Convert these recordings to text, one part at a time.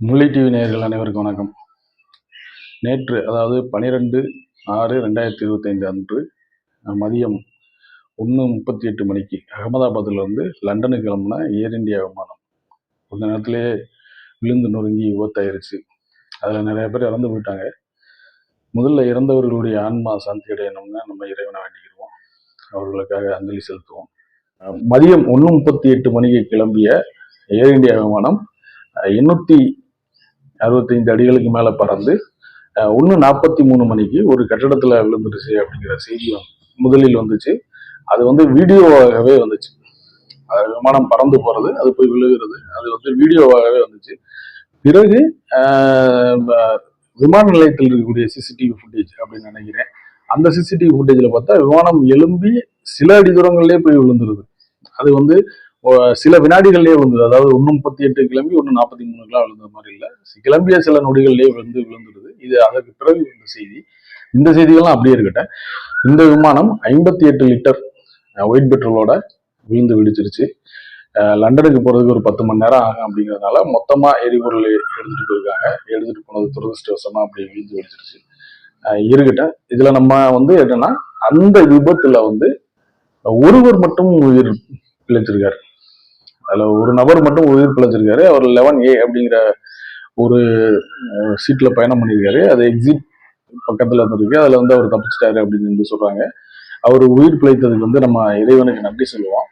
முல்லை TV நேயர்கள் அனைவருக்கும் வணக்கம். நேற்று அதாவது பனிரெண்டு ஆறு ரெண்டாயிரத்தி இருபத்தைந்து அன்று மதியம் ஒன்று முப்பத்தி எட்டு மணிக்கு அகமதாபாத்திலிருந்து லண்டனுக்கு கிளம்புன ஏர் இந்தியா விமானம். கொஞ்ச நேரத்திலேயே விழுந்து நொறுங்கி விபத்தாயிருச்சு. அதில் நிறைய பேர் இறந்து போயிட்டாங்க. முதல்ல இறந்தவர்களுடைய ஆன்மா சாந்தி அடையணும்னு நம்ம இறைவனை வேண்டிக்கிடுவோம் அவர்களுக்காக அஞ்சலி செலுத்துவோம். மதியம் ஒன்று முப்பத்தி எட்டு மணிக்கு கிளம்பிய ஏர் இந்தியா விமானம் எண்ணூற்றி அறுபத்தைந்து அடிகளுக்கு மேலே பறந்து ஒன்று நாற்பத்தி மூணு மணிக்கு ஒரு கட்டடத்தில் விழுந்துருச்சு அப்படிங்கிற செய்தி முதலில் வந்துச்சு. அது வந்து வீடியோவாகவே வந்துச்சு. அது விமானம் பறந்து போகிறது அது போய் விழுகிறது அது வந்து வீடியோவாகவே வந்துச்சு. பிறகு விமான நிலையத்தில் இருக்கக்கூடிய சிசிடிவி ஃபுட்டேஜ் அப்படின்னு நினைக்கிறேன். அந்த சிசிடிவி ஃபுட்டேஜில் பார்த்தா விமானம் எழும்பி சில அடி தூரங்கள்லேயே போய் விழுந்துருது. அது வந்து சில வினாடிகள்லேயே விழுந்தது. அதாவது ஒன்று முப்பத்தி எட்டு கிளம்பி ஒன்று நாற்பத்தி மூணுக்கெல்லாம் விழுந்த மாதிரி இல்லை. கிளம்பிய சில நொடிகள்லேயே விழுந்து விழுந்துருது இது அதற்கு பிறகு இந்த செய்தி. இந்த செய்திகள்லாம் அப்படியே இருக்கட்ட இந்த விமானம் ஐம்பத்தி எட்டு லிட்டர் ஒயிட் பெட்ரோலோட விழுந்து வெடிச்சிருச்சு லண்டனுக்கு போகிறதுக்கு ஒரு பத்து மணி நேரம் ஆகும் அப்படிங்கிறதுனால மொத்தமாக எரிபொருள் எடுத்துகிட்டு போயிருக்காங்க. எடுத்துகிட்டு போனது துரதிருஷ்டவசமாக அப்படி விழுந்து வெடிச்சிருச்சு இருக்கட்ட இதில் நம்ம வந்து என்னன்னா அந்த விபத்தில் வந்து ஒருவர் மட்டும் உயிர் பிழைச்சிருக்காரு. அதில் ஒரு நபர் மட்டும் உயிர் பிழைச்சிருக்காரு. அவர் லெவன் ஏ அப்படிங்கிற ஒரு சீட்டில் பயணம் பண்ணியிருக்காரு அது எக்ஸிட் பக்கத்தில் இருந்திருக்கு. அதில் வந்து அவர் தப்பிச்சிட்டாரு அப்படின்னு வந்து சொல்கிறாங்க அவர் உயிர் பிழைத்ததுக்கு வந்து நம்ம இறைவனுக்கு நன்றி சொல்லுவோம்.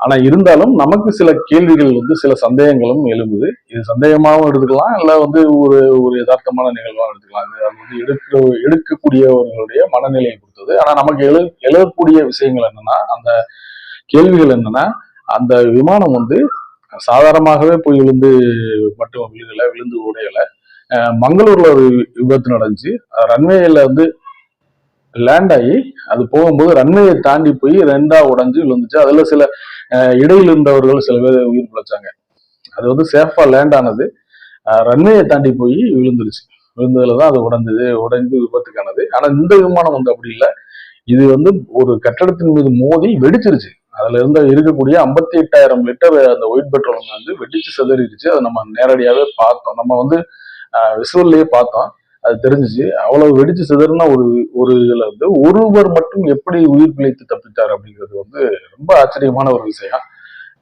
ஆனால் இருந்தாலும் நமக்கு சில கேள்விகள் வந்து சில சந்தேகங்களும் எழும்புது. இது சந்தேகமாகவும் எடுத்துக்கலாம் இல்லை வந்து ஒரு ஒரு யதார்த்தமான நிகழ்வாகவும் எடுத்துக்கலாம். அது அது வந்து எடுக்கிற எடுக்கக்கூடியவர்களுடைய மனநிலையை பொறுத்தது. ஆனால் நமக்கு எழு எழக்கூடிய விஷயங்கள் என்னன்னா அந்த கேள்விகள் என்னன்னா அந்த விமானம் வந்து சாதாரணமாகவே போய் விழுந்து மட்டும் விழுகலை விழுந்து உடையலை மங்களூர்ல ஒரு விபத்து நடந்துச்சு. ரன்வேல வந்து லேண்ட் ஆகி அது போகும்போது ரன்வேயை தாண்டி போய் ரெண்டா உடைஞ்சு விழுந்துச்சு. அதுல சில இடையில் இருந்தவர்கள் சில பேர் உயிர் பிழைச்சாங்க. அது வந்து சேஃபா லேண்ட் ஆனது. ரன்வேயை தாண்டி போய் விழுந்துருச்சு. விழுந்ததுல தான் அது உடைஞ்சது உடைந்து விபத்துக்கானது. ஆனா இந்த விமானம் வந்து அப்படி இல்லை. இது வந்து ஒரு கட்டடத்தின் மீது மோதி வெடிச்சிருச்சு. அதுல இருந்து இருக்கக்கூடிய ஐம்பத்தி எட்டாயிரம் லிட்டர் அந்த ஒயிட் பெட்ரோல் வந்து வெடிச்சு சிதறிடுச்சு. அதை நம்ம நேரடியாவே பார்த்தோம். நம்ம வந்து விசுவல்லையே பார்த்தோம். அது தெரிஞ்சுச்சு. அவ்வளவு வெடிச்சு சிதறின ஒரு ஒரு இதுல வந்து ஒருவர் மட்டும் எப்படி உயிர் பிழைத்து தப்பித்தார் அப்படிங்கிறது வந்து ரொம்ப ஆச்சரியமான ஒரு விஷயம்.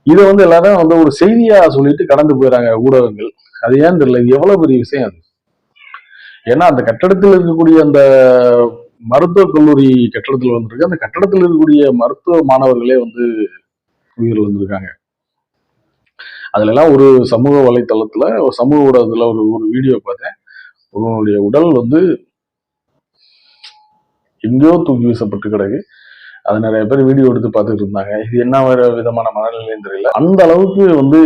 இதை வந்து எல்லாரும் வந்து ஒரு செய்தியா சொல்லிட்டு கடந்து போயிறாங்க ஊடகங்கள். அது ஏன் தெரியல? இது எவ்வளவு பெரிய விஷயம் அது? ஏன்னா அந்த கட்டடத்தில் இருக்கக்கூடிய அந்த மருத்துவக் கல்லூரி கட்டடத்தில் வந்திருக்கு. அந்த கட்டடத்தில் இருக்கக்கூடிய மருத்துவ மாணவர்களே வந்து உயிர் வந்திருக்காங்க. அதுல ஒரு சமூக வலைத்தளத்தில் ஒரு சமூக ஊடகத்தில் ஒரு ஒரு வீடியோ பார்த்தேன். ஒருவனுடைய உடல் வந்து எங்கேயோ தூக்கி வீசப்பட்டு கிடக்கு. அது நிறைய பேர் வீடியோ எடுத்து பார்த்துட்டு இருந்தாங்க. இது என்ன வேற விதமான மனநிலைன்னு தெரியல. அந்த அளவுக்கு வந்து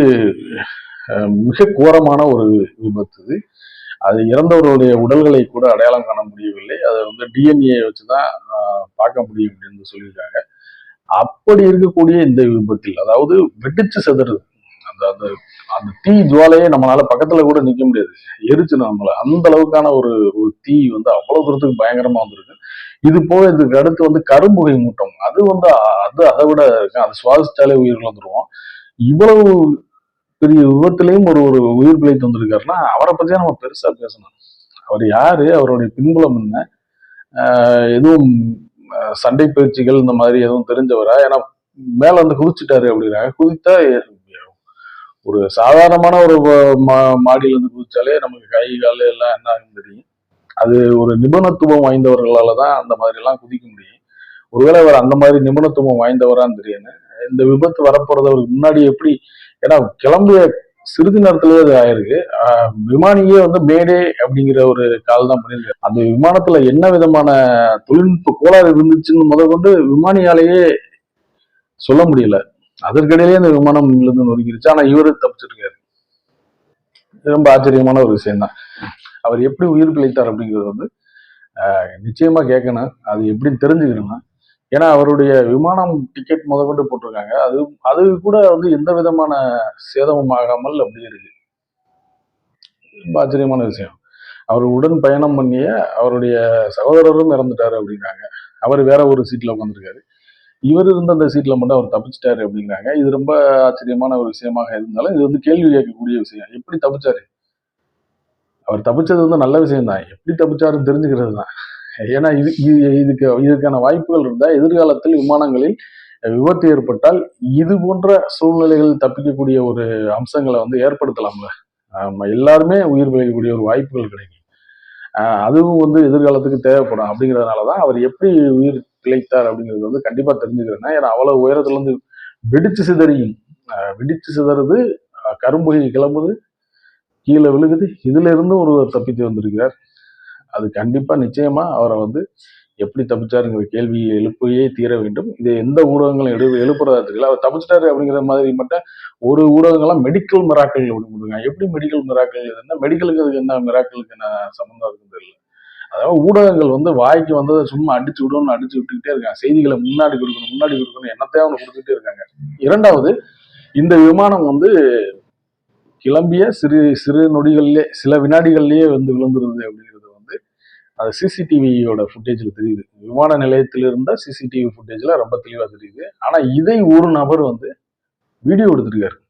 மிக கோரமான ஒரு விபத்து இது. அது இறந்தவர்களுடைய உடல்களை கூட அடையாளம் காண முடியவில்லை. அதை வந்து டிஎன்ஏ வச்சுதான் தான் பார்க்க முடியும் அப்படின்னு சொல்லியிருக்காங்க. அப்படி இருக்கக்கூடிய இந்த விபத்தில் அதாவது வெடிச்சு செதறுது அந்த அந்த அந்த தீ ஜுவாலையே நம்மளால பக்கத்துல கூட நிக்க முடியாது. எரிச்சு நம்மள. அந்த அளவுக்கான ஒரு ஒரு தீ வந்து அவ்வளவு தூரத்துக்கு பயங்கரமா வந்திருக்கு. இது போக இதுக்கு அடுத்து வந்து கரும்புகை மூட்டம். அது வந்து அது அதை விட இருக்கு அது சுவாசிச்சாலே உயிர் வந்துருவோம். இவ்வளவு பெரிய விபத்துலையும் ஒரு ஒரு உயிர் பிழைத்து வந்திருக்காருன்னா அவரை பத்தியே நம்ம பெருசா பேசணும். அவர் யாரு? அவருடைய பின்புலம் என்ன? எதுவும் சண்டை பயிற்சிகள் இந்த மாதிரி எதுவும் தெரிஞ்சவரா? ஏன்னா மேல வந்து குதிச்சுட்டாரு அப்படிங்கிறாங்க குதித்தா ஒரு சாதாரணமான ஒரு மா- மாடியில இருந்து குதிச்சாலே நமக்கு கை கால் எல்லாம் என்ன ஆகும் தெரியும். அது ஒரு நிபுணத்துவம் வாய்ந்தவர்களால தான் அந்த மாதிரி எல்லாம் குதிக்க முடியும். ஒருவேளை அவர் அந்த மாதிரி நிபுணத்துவம் வாய்ந்தவரான்னு தெரியும் இந்த விபத்து வரப்போறது அவருக்கு முன்னாடி எப்படி ஏன்னா கிளம்பிய சிறிது நேரத்திலேயே அது ஆயிருக்கு. விமானியே வந்து மேடே அப்படிங்கிற ஒரு கால் தான் பண்ணியிருக்காரு. அந்த விமானத்துல என்ன விதமான தொழில்நுட்ப கோளாறு இருந்துச்சுன்னு முத கொண்டு விமானியாலேயே சொல்ல முடியல. அதற்கிடையிலே அந்த விமானம் இருந்து நொறுக்கிருச்சு ஆனா இவரு தப்பிச்சிருக்காரு. ரொம்ப ஆச்சரியமான ஒரு விஷயம் தான் அவர் எப்படி உயிர் பிழைத்தார் அப்படிங்கிறது வந்து நிச்சயமா கேட்கணும். அது எப்படின்னு தெரிஞ்சுக்கணும் ஏன்னா அவருடைய விமானம் டிக்கெட் முத கொண்டு போட்டிருக்காங்க. அது அது கூட வந்து எந்த விதமான சேதமும் ஆகாமல் அப்படியே இருக்கு. ரொம்ப ஆச்சரியமான விஷயம். அவர் உடன் பயணம் பண்ணிய அவருடைய சகோதரரும் இறந்துட்டாரு அப்படிங்கிறாங்க அவர் வேற ஒரு சீட்ல உட்காந்துருக்காரு இவர் இருந்த அந்த சீட்ல மட்டும் அவர் தப்பிச்சிட்டாரு அப்படிங்கிறாங்க இது ரொம்ப ஆச்சரியமான ஒரு விஷயமாக இருந்தாலும் இது வந்து கேள்வி கேட்கக்கூடிய விஷயம். எப்படி தப்பிச்சாரு? அவர் தப்பிச்சது வந்து நல்ல விஷயம் தான் எப்படி தப்பிச்சாருன்னு தெரிஞ்சுக்கிறது தான். ஏன்னா இது இது இதுக்கு இதுக்கான வாய்ப்புகள் இருந்தால் எதிர்காலத்தில் விமானங்களில் விபத்து ஏற்பட்டால் இது போன்ற சூழ்நிலைகள் தப்பிக்கக்கூடிய ஒரு அம்சங்களை வந்து ஏற்படுத்தலாம்ல. ஆமா, எல்லாருமே உயிர் பிழைக்கக்கூடிய ஒரு வாய்ப்புகள் கிடைக்கும். அதுவும் வந்து எதிர்காலத்துக்கு தேவைப்படும். அப்படிங்கிறதுனால தான் அவர் எப்படி உயிர் பிழைத்தார் அப்படிங்கிறது வந்து கண்டிப்பா தெரிஞ்சுக்கிறேன்னா ஏன்னா அவ்வளவு உயரத்துலேருந்து வெடிச்சு சிதறியும். வெடிச்சு சிதறது கரும்புகை கிளம்புது கீழே விழுகுது. இதுல இருந்து ஒருவர் தப்பித்து வந்திருக்கிறார். அது கண்டிப்பாக நிச்சயமாக அவரை வந்து எப்படி தப்பிச்சாருங்கிற கேள்வியை எழுப்பையே தீர வேண்டும். இது எந்த ஊடகங்களும் எழு எழுப்புறதா தெரியல. அவர் தப்பிச்சிட்டாரு அப்படிங்கிற மாதிரி மட்டும் ஒரு ஊடகங்கள்லாம் மெடிக்கல் மிராக்கள் கொடுங்க எப்படி மெடிக்கல் மிராக்கள் என்ன? மெடிக்கலுக்கு அதுக்கு என்ன மிராக்களுக்கு என்ன சம்மந்தம் இருக்குன்னு தெரியல. அதாவது ஊடகங்கள் வந்து வாய்க்கு வந்ததை சும்மா அடிச்சு விடணும்னு அடிச்சு விட்டுக்கிட்டே இருக்காங்க. செய்திகளை முன்னாடி கொடுக்கணும் முன்னாடி கொடுக்கணும் என்னத்தையும் அவங்க கொடுத்துட்டே இருக்காங்க. இரண்டாவது இந்த விமானம் வந்து கிளம்பிய சிறு சிறு நொடிகள்லேயே சில வினாடிகள்லேயே வந்து விழுந்துருது அப்படின்னு அது சிசிடிவியோட ஃபுட்டேஜில் தெரியுது. விமான நிலையத்தில் இருந்த சிசிடிவி ஃபுட்டேஜில் ரொம்ப தெளிவாக தெரியுது. ஆனால் இதை ஒரு நபர் வந்து வீடியோ எடுத்திருக்காரு.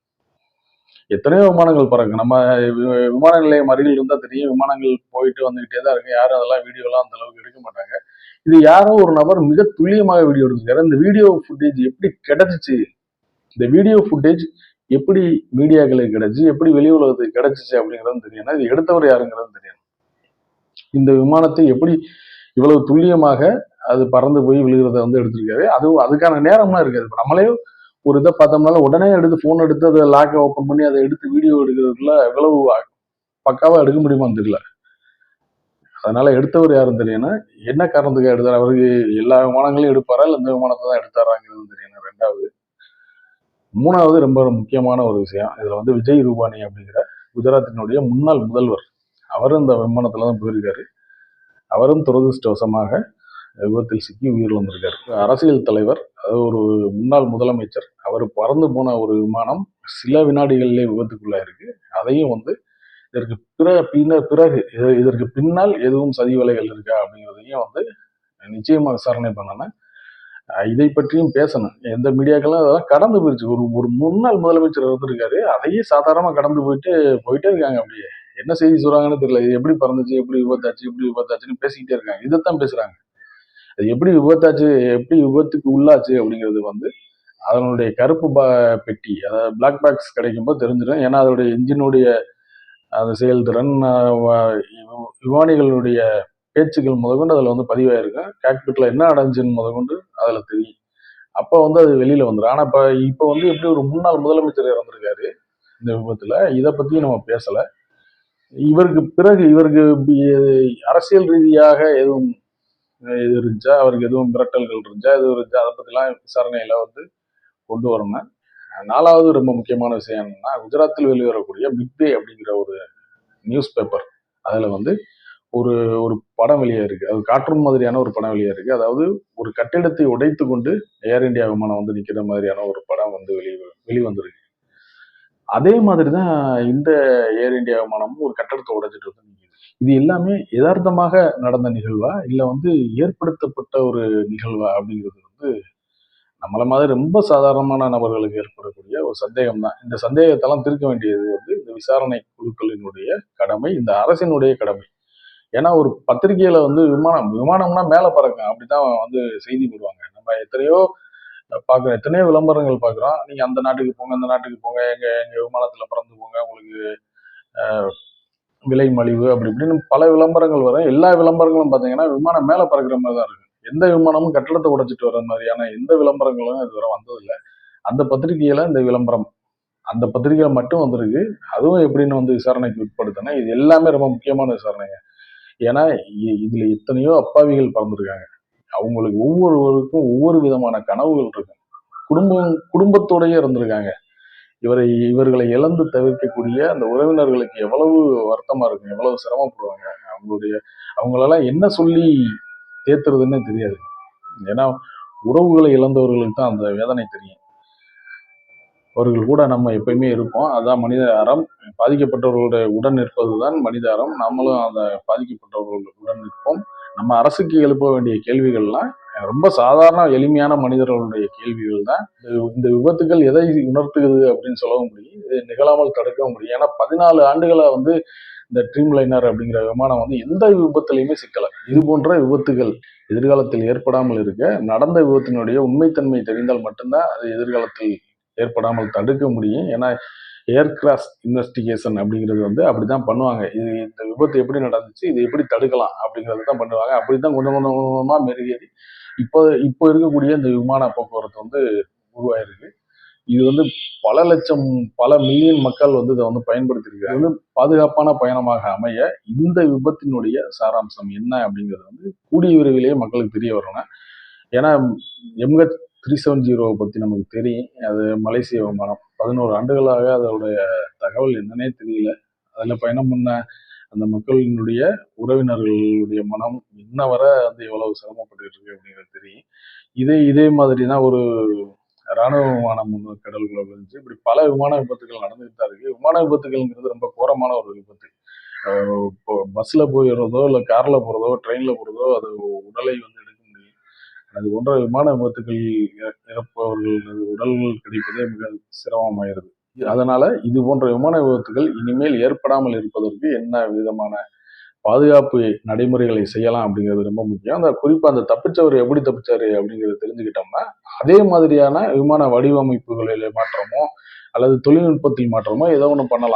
எத்தனையோ விமானங்கள் பறக்கு நம்ம வி- விமான நிலையம் அருகில் இருந்தால் தெரியும். விமானங்கள் போயிட்டு வந்துகிட்டே தான் இருக்கு. யாரும் அதெல்லாம் வீடியோலாம் அந்த அளவுக்கு எடுக்க மாட்டாங்க. இது யாரோ ஒரு நபர் மிக துல்லியமாக வீடியோ எடுத்திருக்காரு. இந்த வீடியோ ஃபுட்டேஜ் எப்படி கிடைச்சிச்சு? இந்த வீடியோ ஃபுட்டேஜ் எப்படி மீடியாக்களுக்கு கிடச்சி? எப்படி வெளி உலகத்துக்கு கிடைச்சிச்சு அப்படிங்கிறது தெரியும். இது எடுத்தவர் யாருங்கிறது தெரியும் இந்த விமானத்தை எப்படி இவ்வளவு துல்லியமாக அது பறந்து போய் விழுகிறத வந்து எடுத்திருக்காரு. அதுவும் அதுக்கான நேரம்லாம் இருக்காது இப்போ நம்மளே ஒரு இதை பார்த்தோம்னால உடனே எடுத்து ஃபோன் எடுத்து அதை லாக்கை ஓப்பன் பண்ணி அதை எடுத்து வீடியோ எடுக்கிறதுக்குள்ள எவ்வளவு பக்காவாக எடுக்க முடியுமான்னு தெரியல. அதனால எடுத்தவர் யாரும் தெரியும்னா என்ன காரணத்துக்கு எடுத்தார்? அவருக்கு எல்லா விமானங்களையும் எடுப்பாரா? இல்லை இந்த விமானத்தை தான் எடுத்தாராங்கிறது தெரியணும் ரெண்டாவது மூணாவது ரொம்ப முக்கியமான ஒரு விஷயம். இதில் வந்து விஜய் ரூபானி அப்படிங்கிற குஜராத்தினுடைய முன்னாள் முதல்வர். அவரும் இந்த விமானத்தில் தான் போயிருக்காரு. அவரும் துரதிருஷ்டவசமாக விபத்தில் சிக்கி உயிரிழந்திருக்காரு. அரசியல் தலைவர் அதாவது ஒரு முன்னாள் முதலமைச்சர் அவர் பறந்து போன ஒரு விமானம் சில வினாடிகளிலே விபத்துக்குள்ளாயிருக்கு. அதையும் வந்து இதற்கு பிற பின்ன பிறகு இது- இதற்கு பின்னால் எதுவும் சதி வேலைகள் இருக்கா அப்படிங்கிறதையும் வந்து நிச்சயமாக விசாரணை பண்ணணும். இதை பற்றியும் பேசணும். எந்த மீடியாக்கெல்லாம் அதெல்லாம் கடந்து போயிடுச்சு ஒரு ஒரு முன்னாள் முதலமைச்சர் இருந்திருக்காரு. அதையே சாதாரணமாக கடந்து போயிட்டு போயிட்டே இருக்காங்க அப்படியே. என்ன செய்தி சொல்றாங்கன்னு தெரியல. இது எப்படி பறந்துச்சு எப்படி விபத்தாச்சு எப்படி விபத்தாச்சுன்னு பேசிக்கிட்டே இருக்காங்க. இதைத்தான் பேசுறாங்க. அது எப்படி விபத்தாச்சு எப்படி விபத்துக்கு உள்ளாச்சு அப்படிங்கிறது வந்து அதனுடைய கருப்பு பா பெட்டி அதாவது பிளாக் பாக்ஸ் கிடைக்கும்போது தெரிஞ்சிடும். ஏன்னா அதனுடைய இன்ஜினுடைய அந்த செயல்திறன் விமானிகளுடைய பேச்சுக்கள் முதற்கொண்டு அதில் வந்து பதிவாயிருக்கும் காக்பிட்டில் என்ன அடைஞ்சுன்னு முதற்கொண்டு அதில் தெரியும். அப்போ வந்து அது வெளியில் வந்துடும் ஆனால் இப்போ இப்போ வந்து எப்படி ஒரு முன்னாள் முதலமைச்சர் இறந்திருக்காரு இந்த விபத்தில் இதை பற்றியும் நம்ம பேசலை. இவருக்கு பிறகு இவருக்கு அரசியல் ரீதியாக எதுவும் இது இருந்துச்சா? அவருக்கு எதுவும் மிரட்டல்கள் இருந்துச்சா? எதுவும் இருந்துச்சா? அதை பற்றிலாம் விசாரணையில் வந்து கொண்டு வரணும். நாலாவது ரொம்ப முக்கியமான விஷயம் என்னன்னா குஜராத்தில் வெளிவரக்கூடிய பிக் அப்படிங்கிற ஒரு நியூஸ் பேப்பர் அதில் வந்து ஒரு ஒரு படம் வெளியே இருக்கு. அது காற்றும் மாதிரியான ஒரு படம் வெளியே இருக்கு. அதாவது ஒரு கட்டிடத்தை உடைத்து கொண்டு ஏர் இந்தியா விமானம் வந்து நிற்கிற மாதிரியான ஒரு படம் வந்து வெளி வெளிவந்திருக்கு. அதே மாதிரி தான் இந்த ஏர் இந்தியா விமானமும் ஒரு கட்டடத்தை உடைச்சிட்டு வந்து இது எல்லாமே யதார்த்தமாக நடந்த நிகழ்வா? இல்லை வந்து ஏற்படுத்தப்பட்ட ஒரு நிகழ்வா? அப்படிங்கிறது வந்து நம்மளை மாதிரி ரொம்ப சாதாரணமான நபர்களுக்கு ஏற்படக்கூடிய ஒரு சந்தேகம் தான் இந்த சந்தேகத்தெல்லாம் தீர்க்க வேண்டியது வந்து இந்த விசாரணை குழுக்களினுடைய கடமை இந்த அரசினுடைய கடமை. ஏன்னா ஒரு பத்திரிகையில வந்து விமானம் விமானம்னா மேலே பறக்கும். அப்படிதான் வந்து செய்தி போடுவாங்க. நம்ம எத்தனையோ பார்க்குறோம் எத்தனையோ விளம்பரங்கள் பார்க்குறோம். நீங்கள் அந்த நாட்டுக்கு போங்க அந்த நாட்டுக்கு போங்க எங்கள் எங்கள் விமானத்தில் பறந்து போங்க உங்களுக்கு விலை மலிவு அப்படி இப்படின்னு பல விளம்பரங்கள் வரும். எல்லா விளம்பரங்களும் பார்த்தீங்கன்னா விமானம் மேலே பறக்கிற மாதிரி தான் இருக்கும் எந்த விமானமும் கட்டடத்தை உடைச்சிட்டு வர மாதிரியான எந்த விளம்பரங்களும் இதுவரை வந்ததில்லை. அந்த பத்திரிகையில இந்த விளம்பரம் அந்த பத்திரிகை மட்டும் வந்திருக்கு. அதுவும் எப்படின்னு வந்து விசாரணைக்கு உட்படுத்தினா இது எல்லாமே ரொம்ப முக்கியமான விசாரணைங்க. ஏன்னா இ- இதுல எத்தனையோ அப்பாவிகள் பறந்துருக்காங்க. அவங்களுக்கு ஒவ்வொருவருக்கும் ஒவ்வொரு விதமான கனவுகள் இருக்கு. குடும்பம் குடும்பத்தோடயே இருந்திருக்காங்க. இவரை இவர்களை இழந்து தவிர்க்கக்கூடிய அந்த உறவினர்களுக்கு எவ்வளவு வருத்தமா இருக்கும் எவ்வளவு சிரமப்படுவாங்க அவங்களுடைய அவங்களெல்லாம் என்ன சொல்லி தேத்துறதுன்னு தெரியாது. ஏன்னா உறவுகளை இழந்தவர்களுக்கு தான் அந்த வேதனை தெரியும். அவர்கள் கூட நம்ம எப்பயுமே இருப்போம். அதான் மனித அறம். பாதிக்கப்பட்டவர்களுடைய உடன் இருப்பதுதான் மனித அறம். நம்மளும் அந்த பாதிக்கப்பட்டவர்களுடைய உடன் நிற்போம். நம்ம அரசுக்கு எழுப்ப வேண்டிய கேள்விகள்லாம் ரொம்ப சாதாரண எளிமையான மனிதர்களுடைய கேள்விகள் தான். இந்த விபத்துகள் எதை உணர்த்துகிறது அப்படின்னு சொல்லவும் முடியும். இது நிகழாமல் தடுக்கவும் முடியும். ஏன்னா பதினாலு ஆண்டுகளை வந்து இந்த ட்ரீம் லைனர் அப்படிங்கிற விமானம் வந்து எந்த விபத்துலையுமே சிக்கலை. இது போன்ற விபத்துகள் எதிர்காலத்தில் ஏற்படாமல் இருக்க நடந்த விபத்தினுடைய உண்மைத்தன்மை தெரிந்தால் மட்டும்தான் அது எதிர்காலத்தில் ஏற்படாமல் தடுக்க முடியும். ஏன்னா ஏர்கிராஸ் இன்வெஸ்டிகேஷன் அப்படிங்கிறது வந்து அப்படி தான் பண்ணுவாங்க. இது இந்த விபத்து எப்படி நடந்துச்சு இது எப்படி தடுக்கலாம் அப்படிங்கிறது தான் பண்ணுவாங்க. அப்படி தான் கொஞ்சம் கொஞ்சம் கொஞ்சமாக மெருகேறி இப்போ இப்போ இருக்கக்கூடிய இந்த விமான போக்குவரத்து வந்து உருவாயிருக்கு. இது வந்து பல லட்சம் பல மில்லியன் மக்கள் வந்து இதை வந்து பயன்படுத்தியிருக்காங்க. வந்து பாதுகாப்பான பயணமாக அமைய இந்த விபத்தினுடைய சாராம்சம் என்ன அப்படிங்கிறது வந்து கூடிய விரைவிலேயே மக்களுக்கு தெரிய வரணும் ஏன்னா எம்ஹெச் த்ரீ செவன் ஜீரோவை பற்றி நமக்கு தெரியும். அது மலேசிய விமானம். பதினோரு ஆண்டுகளாக அதோடைய தகவல் என்னன்னே தெரியல. அதில் பயணம் பண்ண அந்த மக்களினுடைய உறவினர்களுடைய மனம் இன்ன வர வந்து எவ்வளவு சிரமப்பட்டு இருக்கு அப்படிங்கிறது தெரியும். இதே இதே மாதிரி தான் ஒரு ராணுவ விமானம் ஒன்று கடலுக்குள்ள விழுந்துச்சு. இப்படி பல விமான விபத்துகள் நடந்துகிட்டு தான் இருக்கு. விமான விபத்துகள்ங்கிறது ரொம்ப கோரமான ஒரு விபத்து. இப்போ பஸ்ஸில் போயிடுறதோ இல்லை காரில் போகிறதோ ட்ரெயினில் போகிறதோ அது உடலை வந்து அது போன்ற விமான விபத்துகள் இற- இறப்பவர்களது உடல்கள் கிடைப்பதே மிக சிரமமாயிருது. அதனால இது போன்ற விமான விபத்துகள் இனிமேல் ஏற்படாமல் இருப்பதற்கு என்ன விதமான பாதுகாப்பு நடைமுறைகளை செய்யலாம் அப்படிங்கிறது ரொம்ப முக்கியம். அந்த குறிப்பா அந்த தப்பிச்சவர் எப்படி தப்பிச்சாரு அப்படிங்கிறத தெரிஞ்சுக்கிட்டோம்னா அதே மாதிரியான விமான வடிவமைப்புகளில் மாற்றமோ அல்லது தொழில்நுட்பத்தில் மாற்றமோ ஏதோ ஒன்று பண்ணலாம்.